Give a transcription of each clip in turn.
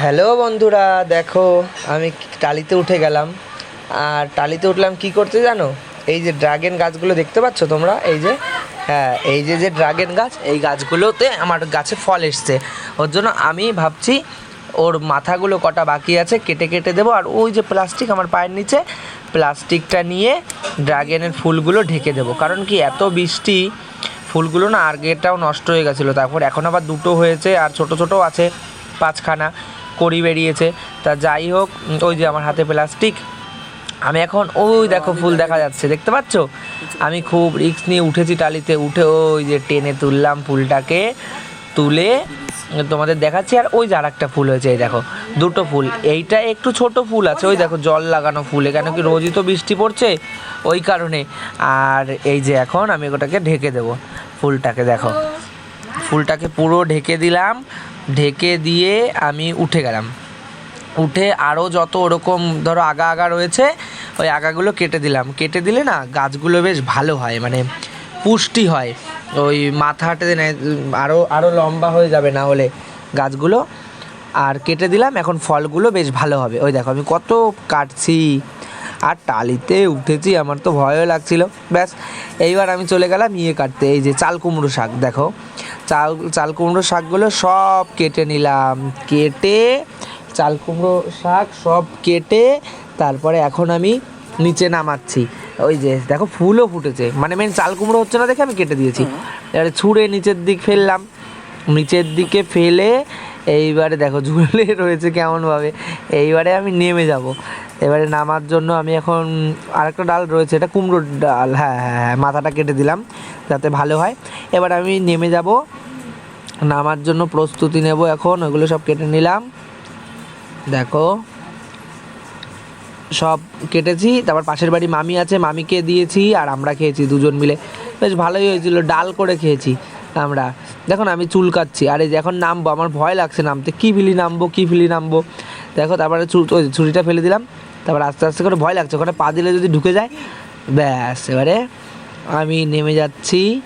Hello বন্ধুরা, দেখো, আমি টালিতে উঠে গেলাম। আর টালিতে উঠলাম কি করতে জানো? এই যে ড্রাগন গাছগুলো দেখতে পাচ্ছ তোমরা? এই যে হ্যাঁ এই যে যে ড্রাগন গাছ, এই গাছগুলোতে আমার গাছে ফল এসছে। ওর জন্য আমি ভাবছি, ওর মাথাগুলো কটা বাকি আছে, কেটে কেটে দেবো। আর ওই যে প্লাস্টিক আমার পায়ের নিচে প্লাস্টিকটা নিয়ে ড্রাগনের ফুলগুলো ঢেকে দেবো। কারণ কি, এত বৃষ্টি, ফুলগুলো না আগেটাও নষ্ট হয়ে গেছিল। তারপর এখন আবার দুটো হয়েছে, আর ছোট ছোটও আছে পাঁচখানা। কড়ি বেরিয়েছে। তা যাই হোক ওই যে আমার হাতে প্লাস্টিক। আমি এখন ওই দেখো ফুল দেখা যাচ্ছে দেখতে পাচ্ছ? আমি খুব রিস্ক নিয়ে উঠেছি টালিতে উঠে ওই যে টেনে তুললাম ফুলটাকে তুলে তোমাদের দেখাচ্ছি। আর ওই যে আর একটা ফুল হয়েছে এই দেখো দুটো ফুল। এইটা একটু ছোট ফুল আছে ওই দেখো জল লাগানো ফুল। কেন কি রোজই তো বৃষ্টি পড়ছে? ওই কারণে। আর এই যে এখন আমি ওটাকে ঢেকে দেবো ফুলটাকে দেখো। ফুলটাকে পুরো ঢেকে দিলাম। ঢেকে দিয়ে আমি উঠে গেলাম। উঠে আরও যত ওরকম ধরো আগা আগা রয়েছে, ওই আগাগুলো কেটে দিলাম। কেটে দিলে না গাছগুলো বেশ ভালো হয় মানে পুষ্টি হয়। ওই মাথাতে নেয় আরও আরও লম্বা হয়ে যাবে না হলে গাছগুলো। আর কেটে দিলাম, এখন ফলগুলো বেশ ভালো হবে। ওই দেখো আমি কত কাটছি। আর টালিতে উঠেছি, আমার তো ভয়ও লাগছিল। ব্যাস, এইবার আমি চলে গেলাম ইয়ে কাটতে, এই যে চাল কুমড়ো শাক, দেখো। চাল চাল কুমড়ো শাকগুলো সব কেটে নিলাম। কেটে চাল কুমড়ো শাক সব কেটে তারপরে এখন আমি নিচে নামাচ্ছি। ওই যে দেখো ফুলও ফুটেছে। মানে মেন চাল কুমড়ো হচ্ছে না দেখে আমি কেটে দিয়েছি। এবারে ছুঁড়ে নিচের দিক ফেললাম। নিচের দিকে ফেলে এইবারে দেখো ঝুলে রয়েছে কেমনভাবে। এইবারে আমি নেমে যাব। এবারে নামার জন্য আমি এখন আরেকটা ডাল রয়েছে এটা কুমড়োর ডাল। হ্যাঁ হ্যাঁ হ্যাঁ মাথাটা কেটে দিলাম যাতে ভালো হয়। এবার আমি নেমে যাব নামার জন্য প্রস্তুতি নেব এখন ওগুলো সব কেটে নিলাম। দেখো, সব কেটেছি, তারপর পাশের বাড়ি মামি আছে, মামিকে দিয়েছি আর আমরা খেয়েছি দুজন মিলে। বেশ ভালোই হয়েছিল, ডাল করে খেয়েছি আমরা। দেখুন, আমি চুল কাচ্ছি আরে যে এখন নামবো, আমার ভয় লাগছে নামতে, কী ফিলি নামবো, কী ফিলি নামবো। দেখো, তারপরে চু- ওই ছুরিটা ফেলে দিলাম, তারপর আস্তে আস্তে করে ভয় লাগছে, ওখানে পা দিলে যদি ঢুকে যায়, ব্যাস, এবারে আমি নেমে যাচ্ছি।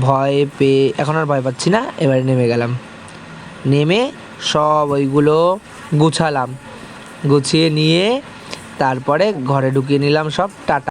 ভয় পেয়ে, এখন আর ভয় পাচ্ছি না, এবারে নেমে গেলাম। নেমে সব ওইগুলো গুছালাম। গুছিয়ে নিয়ে তারপরে ঘরে ঢুকিয়ে নিলাম সব, টাটা।